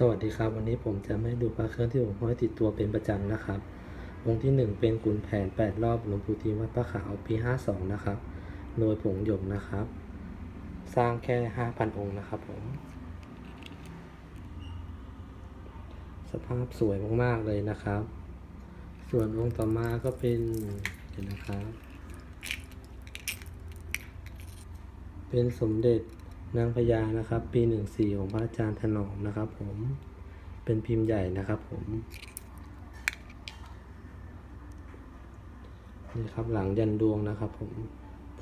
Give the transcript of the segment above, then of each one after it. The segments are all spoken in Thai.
สวัสดีครับ วันนี้ผมจะไม่ดูพระเครื่องที่ผมห้อยติดตัวเป็นประจำนะครับ องค์ที่หนึ่งเป็นขุนแผน 8 รอบหลวงปู่ทิมวัดพระขาวปี 52 นะครับโดยผงหยกนะครับ สร้างแค่ 5,000 องค์นะครับผม สภาพสวยมากๆเลยนะครับ ส่วนองค์ต่อมาก็เป็นเห็นนะครับ เป็นสมเด็จ นางพญานะครับ ปีหนึ่งสี่ของพระอาจารย์ถนอมนะครับ ผมเป็นพิมพ์ใหญ่นะครับผมนี่ครับหลังยันดวงนะครับ ผม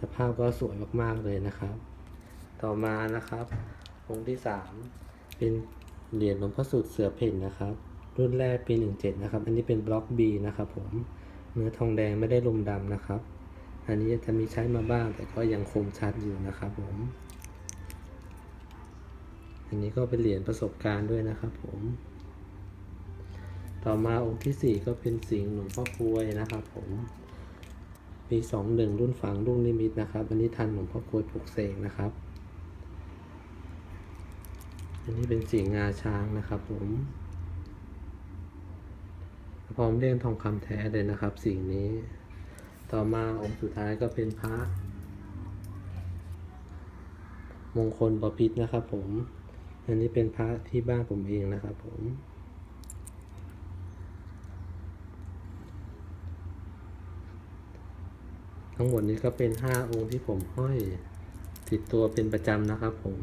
สภาพก็สวยมากๆเลยนะครับ ต่อมานะครับองค์ที่สามเป็นเหรียญหลวงพ่อสุดเสือเพ่นนะครับ รุ่นแรกปีหนึ่งเจ็ดนะครับ อันนี้เป็นบล็อก B นะครับผมเนื้อทองแดงไม่ได้ลมดำนะครับ อันนี้จะมีใช้มาบ้างแต่ก็ยังคมชัดอยู่นะครับผม อันนี้ก็เป็นเหรียญประสบการณ์ด้วยนะครับผม ต่อมาองค์ที่สี่ก็เป็นสิงห์หลวงพ่อกลวยนะครับผมปีสองหนึ่งรุ่นฝังรุ่งนิมิตนะครับ อันนี้ทันหลวงพ่อกลวยปลุกเสกนะครับ อันนี้เป็นสิงห์งาช้างนะครับผมพร้อมเลี่ยงทองคำแท้เลยนะครับ สิ่งนี้ ต่อมาองค์สุดท้ายก็เป็นพระมงคลบพิษนะครับผม อันนี้เป็นพระที่บ้านผมเองนะครับผมทั้งหมดนี้ก็เป็นห้าองค์ที่ผมห้อยติดตัวเป็นประจำนะครับผม